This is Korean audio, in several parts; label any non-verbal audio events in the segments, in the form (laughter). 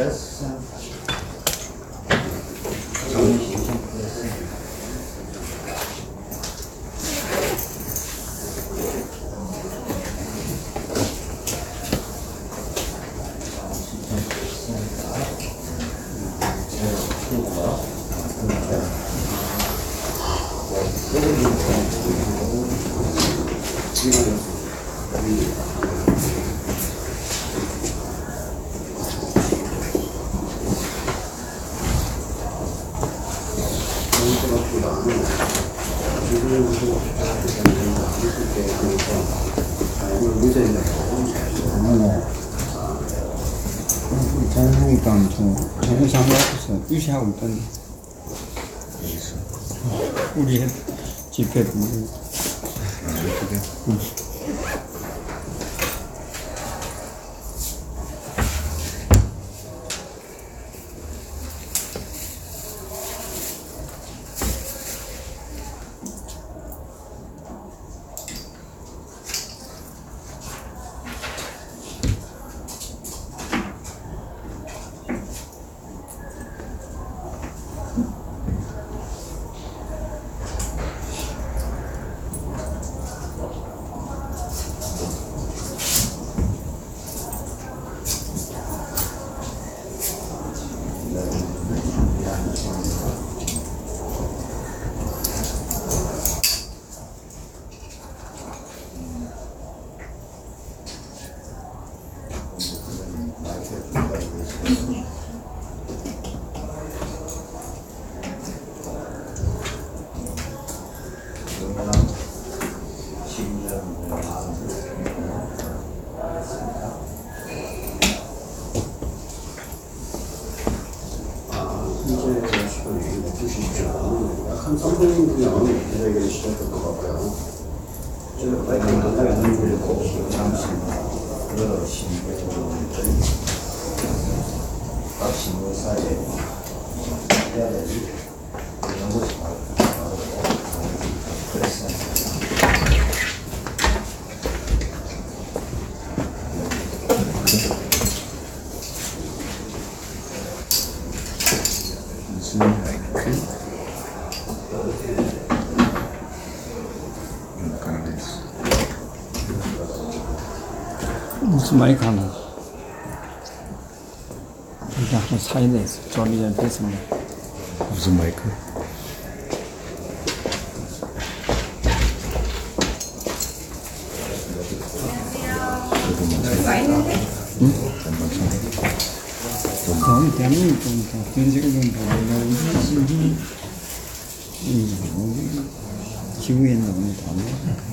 됐 어. 자유한국당 좀 정상화 앞에서 유시하고 있던데 우리 집회도 한번 사이에 있어 좀 이전 됐습니다 무슨 마이크? 저는 대한민국 좀 지구에 너무 다네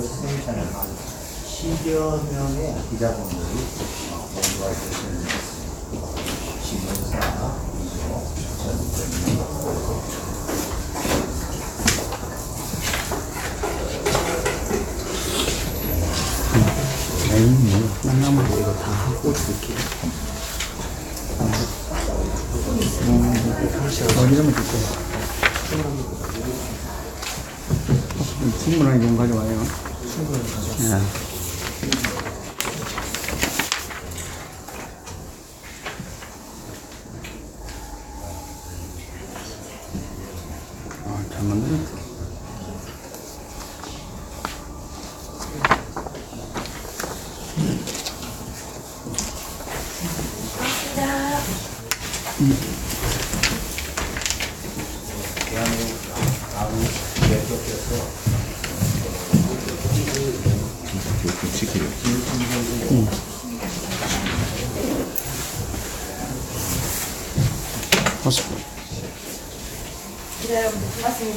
선생님께는 한 10여 명의 기자분들이 공부할 것을 신문사 이조 전입니다. 에이 뭐 끝나면 이거 다 하고 이렇게 어디서면 듣고 충분하게 좀 가져와요 충분하게 가져왔어 아, 잘 만들었다.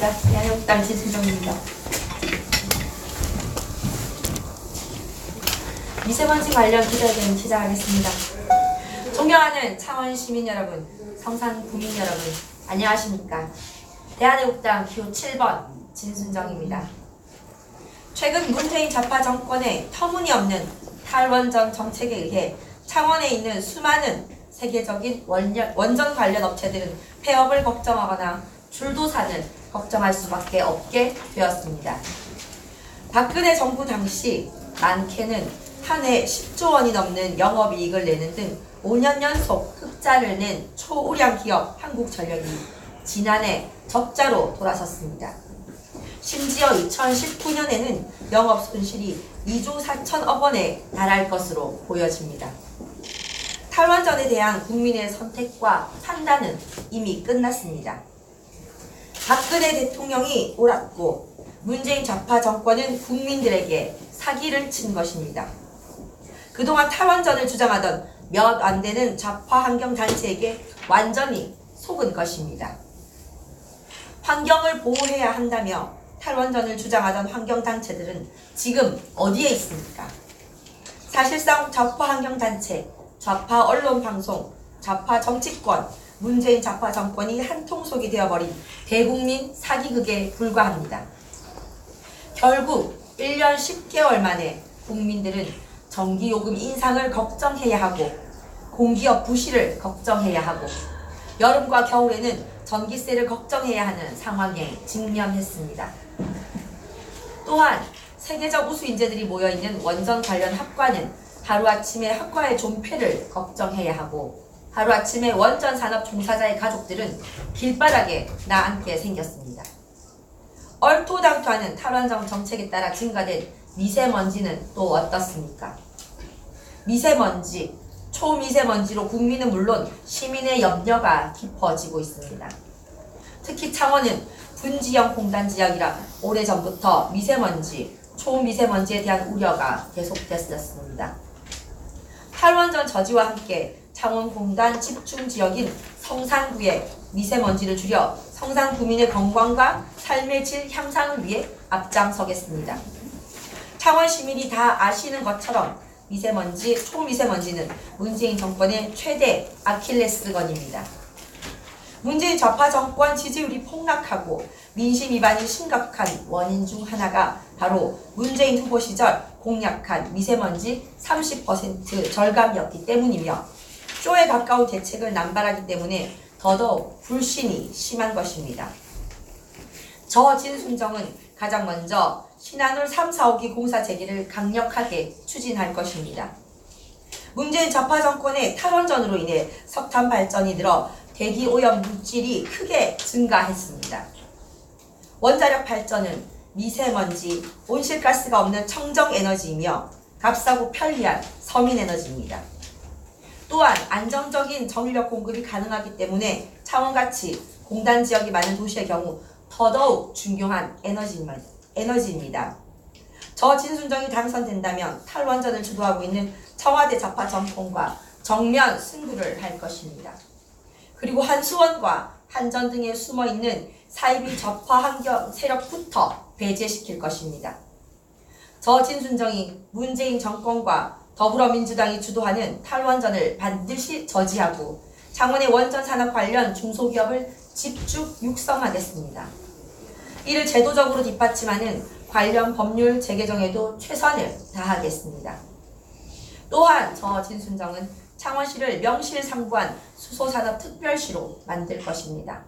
기자. 양육당 진순정입니다. 미세먼지 관련 기자회견 시작하겠습니다. 존경하는 창원 시민 여러분, 성산 구민 여러분, 안녕하십니까? 대한애국당 기호 7번 진순정입니다. 최근 문재인 좌파 정권의 터무니없는 탈원전 정책에 의해 창원에 있는 수많은 세계적인 원전, 원전 관련 업체들은 폐업을 걱정하거나 줄도산을 걱정할 수밖에 없게 되었습니다. 박근혜 정부 당시 많게는 한 해 10조 원이 넘는 영업이익을 내는 등 5년 연속 흑자를 낸 초우량 기업 한국전력이 지난해 적자로 돌아섰습니다. 심지어 2019년에는 영업 손실이 2조 4천억 원에 달할 것으로 보여집니다. 탈원전에 대한 국민의 선택과 판단은 이미 끝났습니다. 박근혜 대통령이 옳았고 문재인 좌파 정권은 국민들에게 사기를 친 것입니다. 그동안 탈원전을 주장하던 몇 안 되는 좌파 환경 단체에게 완전히 속은 것입니다. 환경을 보호해야 한다며 탈원전을 주장하던 환경 단체들은 지금 어디에 있습니까? 사실상 좌파 환경 단체, 좌파 언론 방송, 좌파 정치권, 문재인 좌파 정권이 한 통속이 되어버린 대국민 사기극에 불과합니다. 결국 1년 10개월 만에 국민들은 전기요금 인상을 걱정해야 하고 공기업 부실을 걱정해야 하고 여름과 겨울에는 전기세를 걱정해야 하는 상황에 직면했습니다. 또한 세계적 우수 인재들이 모여있는 원전 관련 학과는 하루아침에 학과의 존폐를 걱정해야 하고 하루아침에 원전 산업 종사자의 가족들은 길바닥에 나앉게 생겼습니다. 얼토당토하는 탈원전 정책에 따라 증가된 미세먼지는 또 어떻습니까? 미세먼지, 초미세먼지로 국민은 물론 시민의 염려가 깊어지고 있습니다. 특히 창원은 분지형 공단 지역이라 오래전부터 미세먼지, 초미세먼지에 대한 우려가 계속됐었습니다. 탈원전 저지와 함께 창원 공단 집중 지역인 성산구에 미세먼지를 줄여 성산 구민의 건강과 삶의 질 향상을 위해 앞장서겠습니다. 창원 시민이 다 아시는 것처럼 미세먼지, 초미세먼지는 문재인 정권의 최대 아킬레스건입니다. 문재인 좌파 정권 지지율이 폭락하고 민심 위반이 심각한 원인 중 하나가 바로 문재인 후보 시절 공약한 미세먼지 30% 절감이었기 때문이며 쇼에 가까운 대책을 남발하기 때문에 더더욱 불신이 심한 것입니다. 저 진순정은 가장 먼저 신한울 3, 4호기 공사 재개를 강력하게 추진할 것입니다. 문재인 좌파 정권의 탈원전으로 인해 석탄 발전이 늘어 대기 오염 물질이 크게 증가했습니다. 원자력 발전은 미세먼지, 온실가스가 없는 청정 에너지이며 값싸고 편리한 서민 에너지입니다. 또한 안정적인 전력 공급이 가능하기 때문에 창원같이 공단 지역이 많은 도시의 경우 더더욱 중요한 에너지입니다. 에너지입니다. 저 진순정이 당선된다면 탈원전을 주도하고 있는 청와대 좌파 정권과 정면 승부를 할 것입니다. 그리고 한수원과 한전 등에 숨어 있는 사이비 좌파 환경 세력부터 배제시킬 것입니다. 저 진순정이 문재인 정권과 더불어민주당이 주도하는 탈원전을 반드시 저지하고 창원의 원전 산업 관련 중소기업을 집중 육성하겠습니다. 이를 제도적으로 뒷받침하는 관련 법률 재개정에도 최선을 다하겠습니다. 또한 저 진순정은 창원시를 명실상부한 수소산업특별시로 만들 것입니다.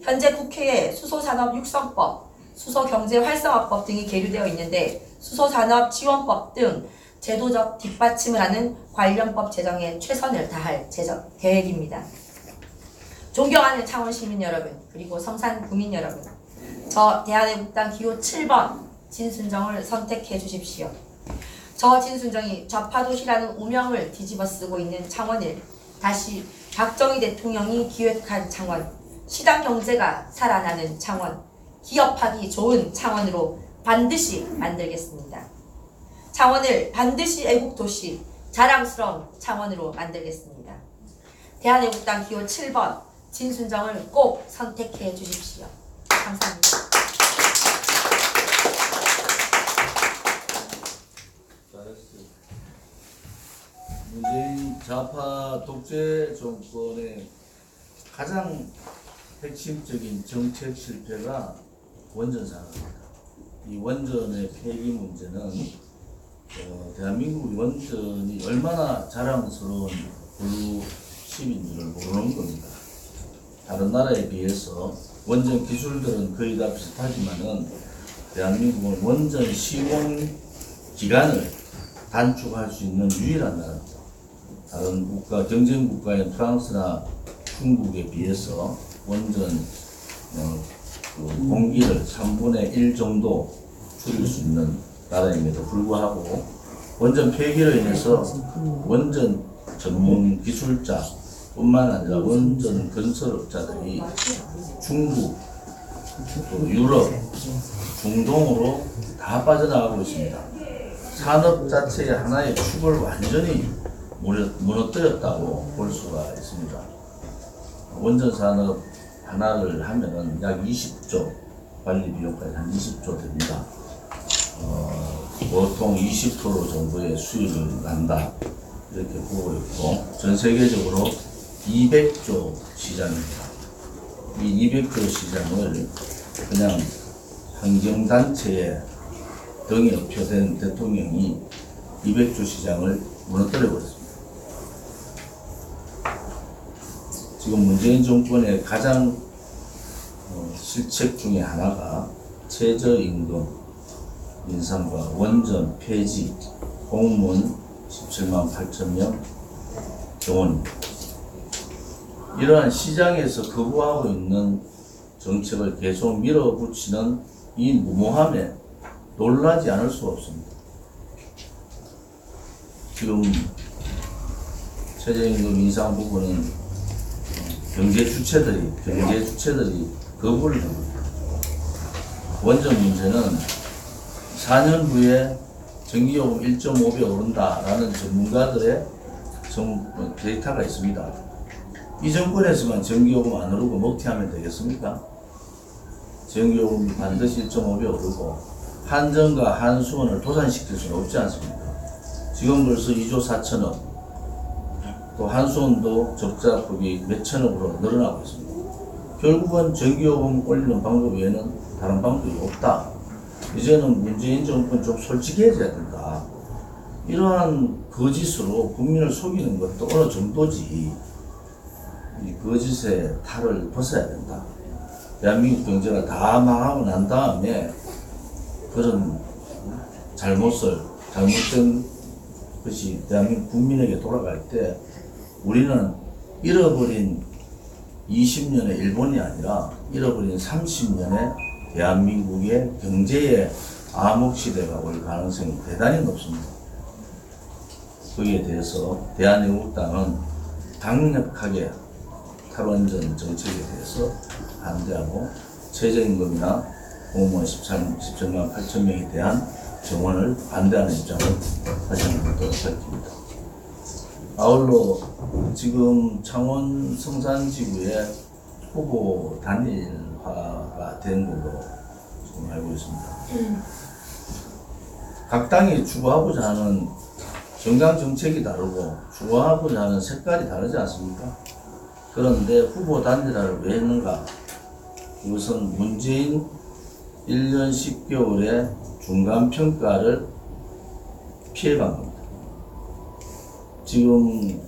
현재 국회에 수소산업 육성법, 수소경제활성화법 등이 계류되어 있는데 수소산업 지원법 등 제도적 뒷받침을 하는 관련법 제정에 최선을 다할 제정 계획입니다. 존경하는 창원 시민 여러분 그리고 성산 구민 여러분 저 대한애국당 기호 7번 진순정을 선택해 주십시오. 저 진순정이 좌파도시라는 오명을 뒤집어 쓰고 있는 창원을 다시 박정희 대통령이 기획한 창원, 시당 경제가 살아나는 창원, 기업하기 좋은 창원으로 반드시 만들겠습니다. 창원을 반드시 애국도시, 자랑스러운 창원으로 만들겠습니다. 대한애국당 기호 7번 진순정을 꼭 선택해 주십시오. 문재인 좌파 독재 정권의 가장 핵심적인 정책 실패가 원전 산업입니다. 이 원전의 폐기 문제는 어, 대한민국 원전이 얼마나 자랑스러운 블루칩인지를 모르는 겁니다. 다른 나라에 비해서 원전 기술들은 거의 다 비슷하지만은 대한민국은 원전 시공 기간을 단축할 수 있는 유일한 나라입니다. 다른 국가, 경쟁 국가인 프랑스나 중국에 비해서 원전 어, 그 공기를 3분의 1 정도 줄일 수 있는 나라임에도 불구하고 원전 폐기로 인해서 원전 전문 기술자 뿐만 아니라 원전 건설업자들이 중국, 또 유럽, 중동으로 다 빠져나가고 있습니다. 산업 자체의 하나의 축을 완전히 무너- 무너뜨렸다고 볼 수가 있습니다. 원전 산업 하나를 하면은 약 20조 관리 비용까지 한 20조 됩니다. 어, 보통 20% 정도의 수익을 난다 이렇게 보고 있고 전 세계적으로 200조 시장입니다. 이 200조 시장을 그냥 환경단체에 등에 업혀된 대통령이 200조 시장을 무너뜨려 버렸습니다. 지금 문재인 정권의 가장 어, 실책 중에 하나가 최저임금 인상과 원전 폐지, 공무원 17만 8천 명 경원입니다. 이러한 시장에서 거부하고 있는 정책을 계속 밀어붙이는 이 무모함에 놀라지 않을 수가 없습니다. 지금 최저임금 인상 부분은 경제 주체들이 경제 주체들이 거부를 합니다. 원전 문제는 4년 후에 전기요금 1.5배 오른다라는 전문가들의 정- 데이터가 있습니다. 이 정권에서만 전기요금 안 오르고 먹튀하면 되겠습니까? 전기요금이 반드시 1.5배 오르고 한전과 한수원을 도산시킬 수는 없지 않습니까? 지금 벌써 2조 4천억 또 한수원도 적자폭이 몇천억으로 늘어나고 있습니다. 결국은 전기요금 올리는 방법 외에는 다른 방법이 없다. 이제는 문재인 정권 좀 솔직해져야 된다. 이러한 거짓으로 국민을 속이는 것도 어느 정도지. 이 거짓의 탈을 벗어야 된다. 대한민국 경제가 다 망하고 난 다음에 그런 잘못을, 잘못된 것이 대한민국 국민에게 돌아갈 때 우리는 잃어버린 20년의 일본이 아니라 잃어버린 30년의 대한민국의 경제의 암흑시대가 올 가능성이 대단히 높습니다. 거기에 대해서 대한민국당은 강력하게 탈원전 정책에 대해서 반대하고 최저임금이나 공무원 17, 17만 8천 명에 대한 정원을 반대하는 입장을 다시 한번 더 밝힙니다. 아울러 지금 창원 성산지구에 후보 단일화가 된 걸로 지금 알고 있습니다. 각 당이 추구하고자 하는 정당 정책이 다르고 추구하고자 하는 색깔이 다르지 않습니까? 그런데 후보 단일화를 왜 했는가? 이것은 문재인 1년 10개월의 중간 평가를 피해간 겁니다. 지금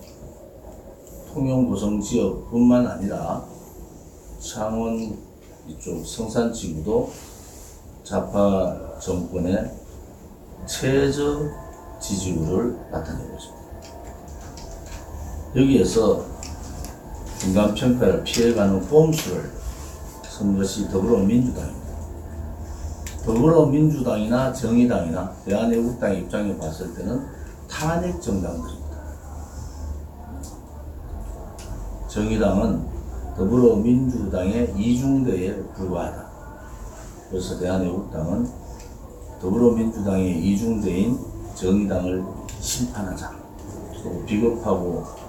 통영 고성 지역뿐만 아니라 창원 이쪽 성산지구도 좌파 정권의 최저 지지율을 나타내고 있습니다. 여기에서 중간 평가를 피해가는 꼼수를 쓴 것이 더불어민주당입니다. 더불어민주당이나 정의당이나 대한애국당 입장에 봤을 때는 탄핵 정당들입니다. 정의당은 더불어민주당의 이중대에 불과하다. 그래서 대한애국당은 더불어민주당의 이중대인 정의당을 심판하자. 또 비겁하고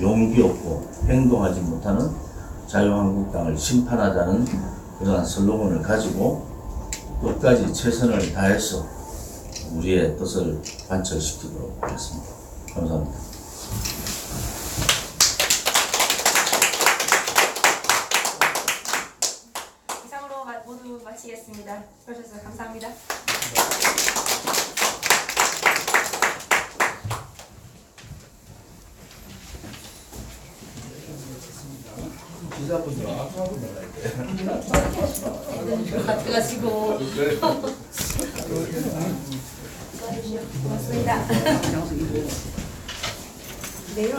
용기 없고 행동하지 못하는 자유한국당을 심판하자는 그러한 슬로건을 가지고 끝까지 최선을 다해서 우리의 뜻을 관철시키도록 하겠습니다. 감사합니다. 이상으로 마- 모두 마치겠습니다. 수고하셨습니다. 감사합니다. 여자분들 아무하고 놀아야 돼. 가져가시고. 고맙습니다. 내일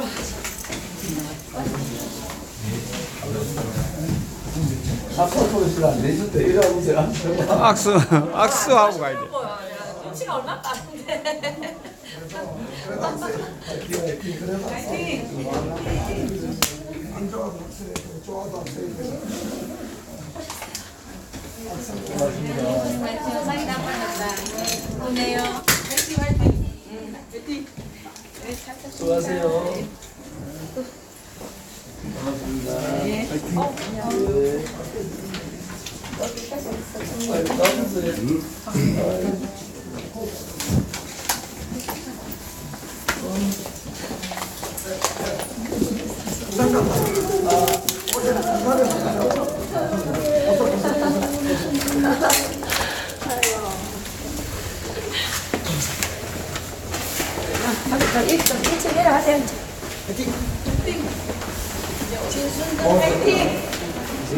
악수, 악수하고 가야 돼. 눈치가 얼마 빠른데. 세상이 다 빠졌다. 오네요. 화이팅 화이팅. 응, 화이팅. 네, 잘 수고하세요. 일점 일점 내려가세요. 화이팅. 진순도 화이팅.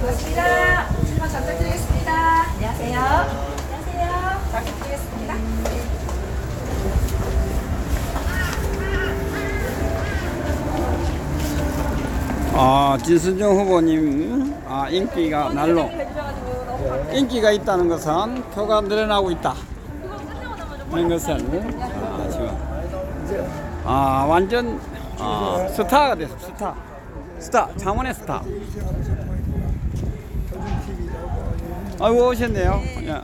고맙습니다. 출마 잘 부탁드리겠습니다. 안녕하세요. 안녕하세요. 잘 부탁드리겠습니다. 아, 진순정 후보님, 아, 인기가 날로. 인기가 있다는 것은 표가 늘어나고 있다. 이런 것을 아, 지금 아 완전 아, 스타가 됐어 스타 스타 창원의 스타 아이고 오셨네요 예.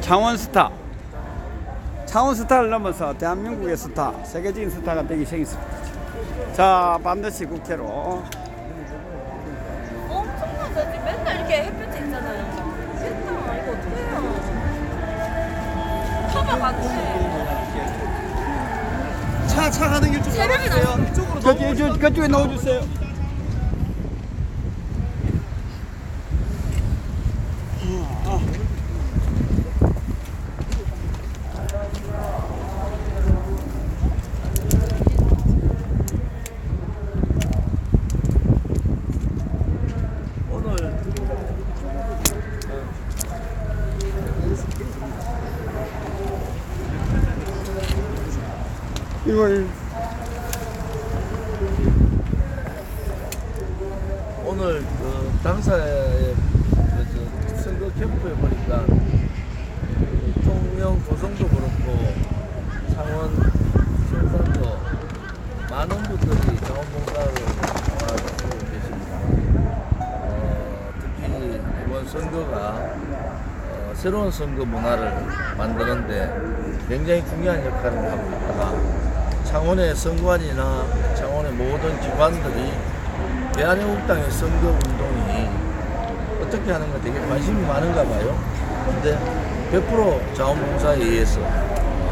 창원 스타 창원 스타를 넘어서 대한민국의 스타 세계적인 스타가 되기 생겼습니다 자 반드시 국회로 엄청나죠. 맨날 이렇게 햇볕에 있잖아요. 싫다. 이거 어떡해요. 터가 많네. 차, 차 가는 길좀 새벽에 나왔어요. 이쪽으로 그쪽, 저, 그쪽에 넣어주세요. 오늘 이걸 오늘 그 당사의 그, 저 선거 캠프에 보니까 그 통영 고성도 그렇고 창원 성산도 많은 분들이 자원봉사를 하고 계십니다. 어, 특히 이번 선거가 어, 새로운 선거 문화를 만드는데 굉장히 중요한 역할을 하고 있다. 창원의 선관위나 창원의 모든 기관들이 대한민국당의 선거 운동이 어떻게 하는가 되게 관심이 많은가 봐요. 근데 100% 자원봉사에 의해서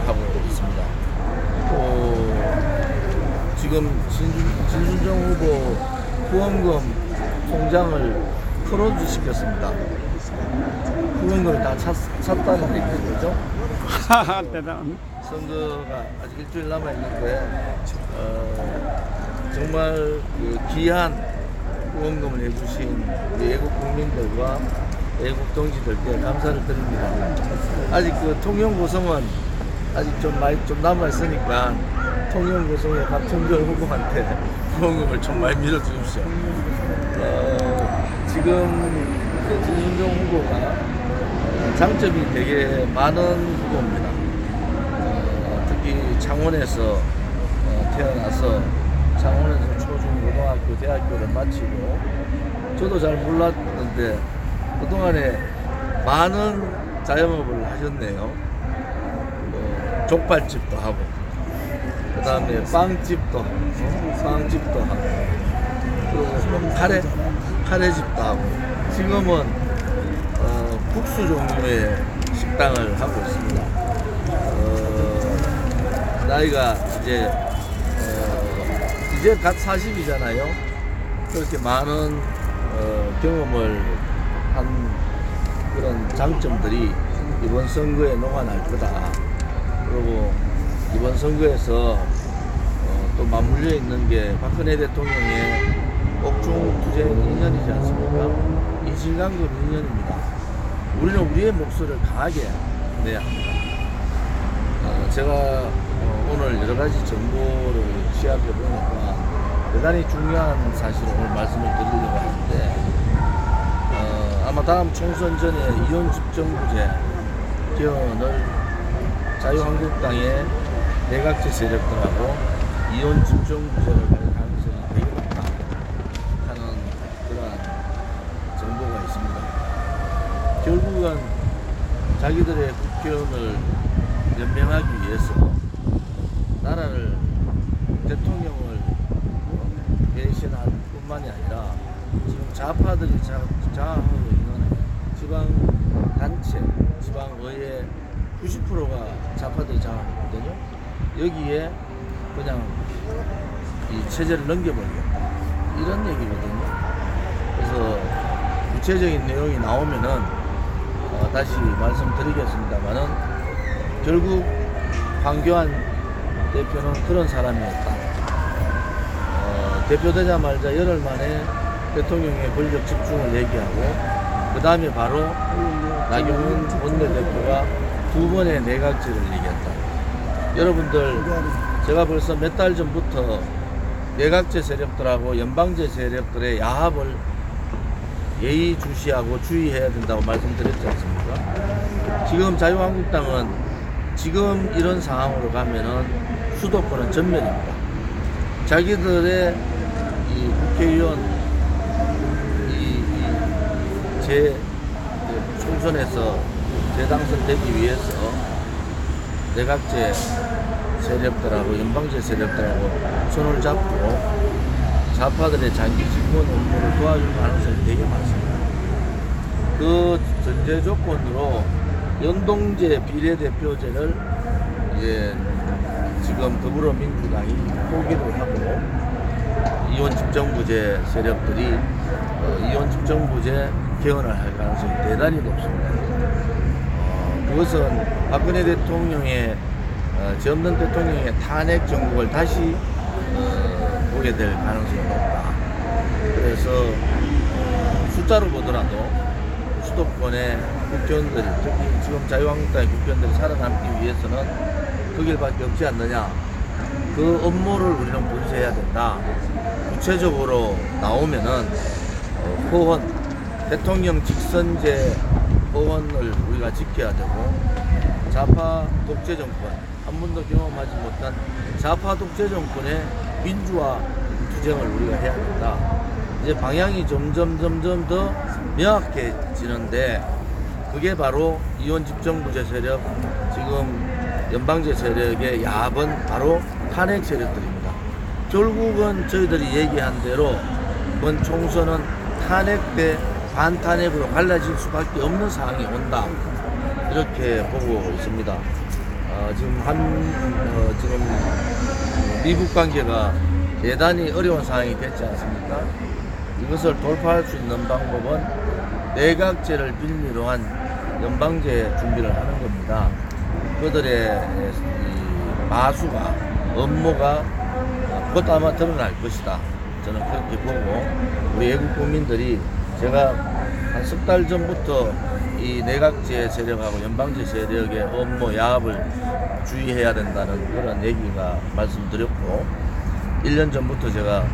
하고 있습니다. 또 지금 진준, 진순정 후보 후원금 통장을 크로즈 시켰습니다. 후원금을 다 찼, 찼다는 얘기죠. (laughs) 대단. 선거가 아직 일주일 남아 있는데 어, 정말 그 귀한 후원금을 해주신 애국 국민들과 애국 동지들께 감사를 드립니다. 아직 그 통영 고성은 아직 좀 많이 좀 남아 있으니까 통영 고성의 박청준 후보한테 (laughs) 후원금을 좀 많이 밀어주십시오. 어, 지금 그 진순정 후보가 어, 장점이 되게 많은 후보입니다. 어, 특히 창원에서 어, 태어나서 창원에서 고등학교 대학교를 마치고 저도 잘 몰랐는데 그동안에 많은 자영업을 하셨네요. 뭐 족발집도 하고 그 다음에 빵집도 하고 빵집도 하고 그리고 카레 카레집도 하고 지금은 어, 국수 종류의 식당을 하고 있습니다. 어, 나이가 이제 어, 이제 갓 40이잖아요. 그렇게 많은 어, 경험을 한 그런 장점들이 이번 선거에 녹아날 거다. 그리고 이번 선거에서 어, 또 맞물려 있는 게 박근혜 대통령의 옥중 투쟁 2년이지 않습니까? 이진강금 2년입니다. 우리는 우리의 목소리를 강하게 내야 합니다. 어, 제가 어, 오늘 여러 가지 정보를 취합해 보니까 대단히 중요한 사실을 오늘 말씀을 드리려고 하는데 어, 아마 다음 총선 전에 이혼 집정부제 개헌을 자유한국당의 내각제 세력들하고 이혼 집정부제를 갈 가능성이 되게 높다 하는 그러한 정보가 있습니다. 결국은 자기들의 국회의원을 연명하기 위해서 나라를 대통령을 배신할 뿐만이 아니라 지금 좌파들이 자, 자하고 있는 지방 단체, 지방 의회 90%가 좌파들이 장악했거든요. 여기에 그냥 이 체제를 넘겨버리겠다 이런 얘기거든요. 그래서 구체적인 내용이 나오면은 어, 다시 말씀드리겠습니다만은 결국 황교안 대표는 그런 사람이었다. 어, 대표되자마자 열흘 만에 대통령의 권력 집중을 얘기하고 그 다음에 바로 나경원 원내대표가 두 번의 내각제를 얘기했다. 여러분들 제가 벌써 몇 달 전부터 내각제 세력들하고 연방제 세력들의 야합을 예의주시하고 주의해야 된다고 말씀드렸지 않습니까? 지금 자유한국당은 지금 이런 상황으로 가면은 수도권은 전멸입니다. 자기들의 이 국회의원 이, 이 제, 그 총선에서 재당선되기 위해서 내각제 세력들하고 연방제 세력들하고 손을 잡고 좌파들의 장기 집권 업무를 도와줄 가능성이 되게 많습니다. 그 전제 조건으로 연동제 비례대표제를 이제 지금 더불어민주당이 포기를 하고 이원 집정부제 세력들이 어, 이원 집정부제 개헌을 할 가능성이 대단히 높습니다. 어, 그것은 박근혜 대통령의 어, 전전 대통령의 탄핵 정국을 다시 어, 보게 될 가능성이 높다. 그래서 어, 숫자로 보더라도 수도권의 국회의원들, 특히 지금 자유한국당의 국회의원들이 살아남기 위해서는 그 길밖에 없지 않느냐. 그 업무를 우리는 분쇄해야 된다. 구체적으로 나오면은 어, 호원, 대통령 직선제 호원을 우리가 지켜야 되고 좌파 독재 정권, 한 번도 경험하지 못한 좌파 독재 정권의 민주화 투쟁을 우리가 해야 된다. 이제 방향이 점점 점점 더 명확해지는데 그게 바로 이원 집정부제 세력, 지금 연방제 세력의 야합은 바로 탄핵 세력들입니다. 결국은 저희들이 얘기한 대로 이번 총선은 탄핵 대 반탄핵으로 갈라질 수밖에 없는 상황이 온다. 이렇게 보고 있습니다. 어, 지금 한 어, 지금 미국 관계가 대단히 어려운 상황이 됐지 않습니까? 이것을 돌파할 수 있는 방법은 내각제를 빌미로 한 연방제 준비를 하는 겁니다. 그들의 이 마수가 업무가 곧 아마 드러날 것이다. 저는 그렇게 보고 우리 외국 국민들이 제가 한 석 달 전부터 이 내각제 세력하고 연방제 세력의 업무 야합을 주의해야 된다는 그런 얘기가 말씀드렸고 1년 전부터 제가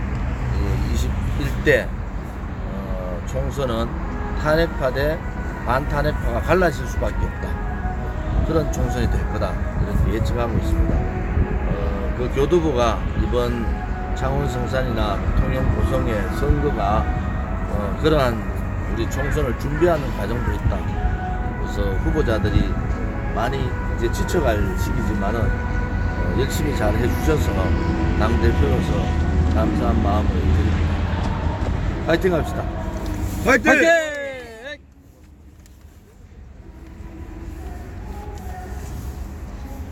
21대 어, 총선은 탄핵파 대 반탄핵파가 갈라질 수밖에 없다. 그런 총선이 될 거다. 이렇게 예측하고 있습니다. 어, 그 교두부가 이번 창원 성산이나 통영 고성의 선거가 어, 그러한 우리 총선을 준비하는 과정도 있다. 그래서 후보자들이 많이 이제 지쳐갈 시기지만은 어, 열심히 잘 해주셔서 당 대표로서 감사한 마음을 드립니다. 파이팅 합시다. 화이팅!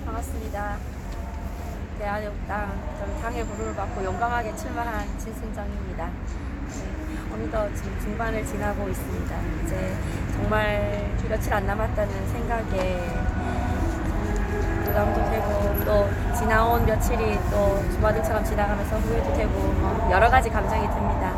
반갑습니다. 대한민국당 좀 당의 부름을 받고 용감하게 출마한 진순정입니다. 네, 어느덧 지금 중반을 지나고 있습니다. 이제 정말 며칠 안 남았다는 생각에 부담도 되고 또 지나온 며칠이 또 주마등처럼 지나가면서 후회도 되고 뭐 여러 가지 감정이 듭니다.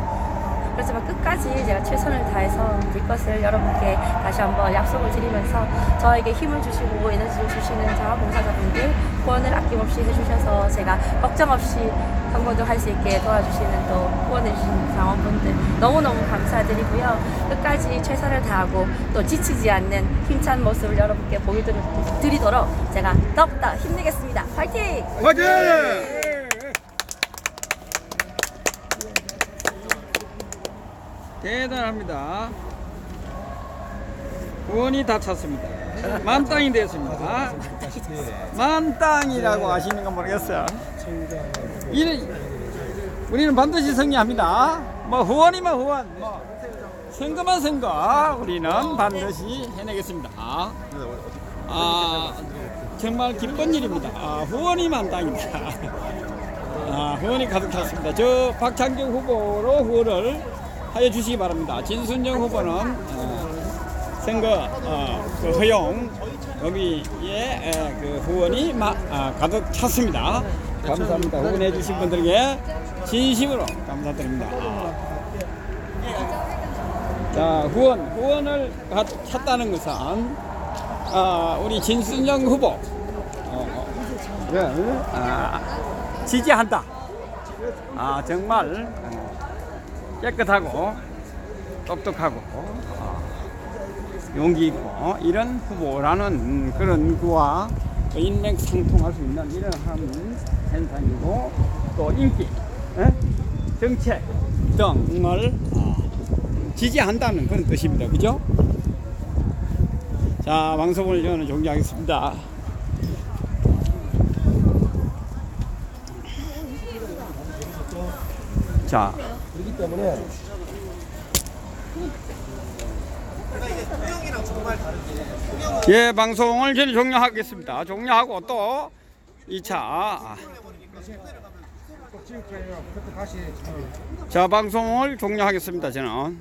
그렇지만 끝까지 제가 최선을 다해서 될 것을 여러분께 다시 한번 약속을 드리면서 저에게 힘을 주시고 에너지를 주시는 자원봉사자분들 후원을 아낌없이 해주셔서 제가 걱정 없이 광고도 할수 있게 도와주시는 또 후원해주시는 자원분들 너무너무 감사드리고요. 끝까지 최선을 다하고 또 지치지 않는 힘찬 모습을 여러분께 보여드리도록 제가 더욱더 힘내겠습니다. 파이팅! 화이팅! 대단합니다. 원이 다 찼습니다. 만땅이 됐습니다. 만땅이라고 아시는 건 모르겠어요. 이 우리는 반드시 승리합니다. 뭐 후원이면 후원, 뭐 선거만 선거, 우리는 반드시 해내겠습니다. 아 정말 기쁜 일입니다. 아, 후원이 만땅입니다. 아, 후원이 가득 찼습니다. 저 박창경 후보로 후원을 하여 주시기 바랍니다. 진순정 후보는 어, 선거 어, 그 허용 여기에 에, 그 후원이 마, 아, 가득 찼습니다. 감사합니다. 후원해 주신 분들에게 진심으로 감사드립니다. 자, 후원, 후원을 가득 찼다는 것은 아, 우리 진순정 후보 어, 어, 를 아, 지지한다. 아, 정말 어, 깨끗하고 똑똑하고 어, 용기 있고 이런 후보라는 그런 그와 인맥 상통할 수 있는 이런 한 현상이고 또 인기, 예? 정책 등을 어, 지지한다는 그런 뜻입니다. 그죠? 자, 방송을 저는 종료하겠습니다. 자, 그렇기 때문에 예, 방송을 저는 종료하겠습니다. 종료하고 또 2차. 자, 방송을 종료하겠습니다. 저는.